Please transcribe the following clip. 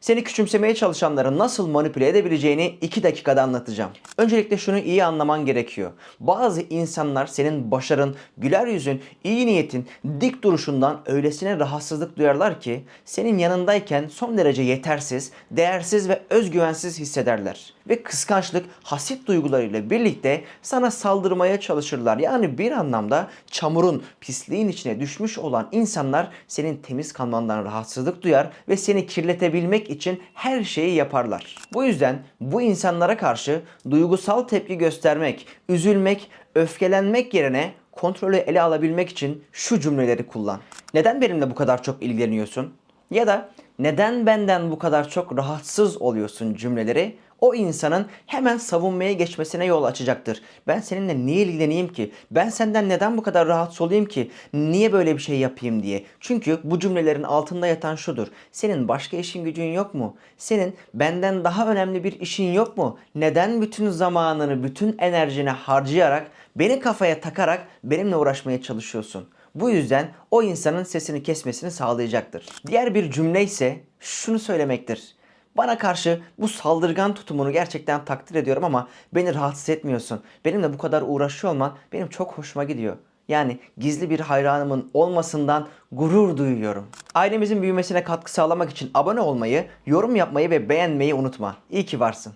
Seni küçümsemeye çalışanları nasıl manipüle edebileceğini 2 dakikada anlatacağım. Öncelikle şunu iyi anlaman gerekiyor. Bazı insanlar senin başarın, güler yüzün, iyi niyetin, dik duruşundan öylesine rahatsızlık duyarlar ki senin yanındayken son derece yetersiz, değersiz ve özgüvensiz hissederler. Ve kıskançlık, haset duygularıyla birlikte sana saldırmaya çalışırlar. Yani bir anlamda çamurun, pisliğin içine düşmüş olan insanlar senin temiz kalmandan rahatsızlık duyar ve seni kirletebilmek için her şeyi yaparlar. Bu yüzden bu insanlara karşı duygusal tepki göstermek, üzülmek, öfkelenmek yerine kontrolü ele alabilmek için şu cümleleri kullan. Neden benimle bu kadar çok ilgileniyorsun? Ya da neden benden bu kadar çok rahatsız oluyorsun cümleleri o insanın hemen savunmaya geçmesine yol açacaktır. Ben seninle niye ilgileneyim ki? Ben senden neden bu kadar rahatsız olayım ki? Niye böyle bir şey yapayım diye. Çünkü bu cümlelerin altında yatan şudur. Senin başka işin gücün yok mu? Senin benden daha önemli bir işin yok mu? Neden bütün zamanını, bütün enerjini harcayarak, beni kafaya takarak benimle uğraşmaya çalışıyorsun? Bu yüzden o insanın sesini kesmesini sağlayacaktır. Diğer bir cümle ise şunu söylemektir. Bana karşı bu saldırgan tutumunu gerçekten takdir ediyorum ama beni rahatsız etmiyorsun. Benimle bu kadar uğraşıyor olman benim çok hoşuma gidiyor. Yani gizli bir hayranımın olmasından gurur duyuyorum. Ailemizin büyümesine katkı sağlamak için abone olmayı, yorum yapmayı ve beğenmeyi unutma. İyi ki varsın.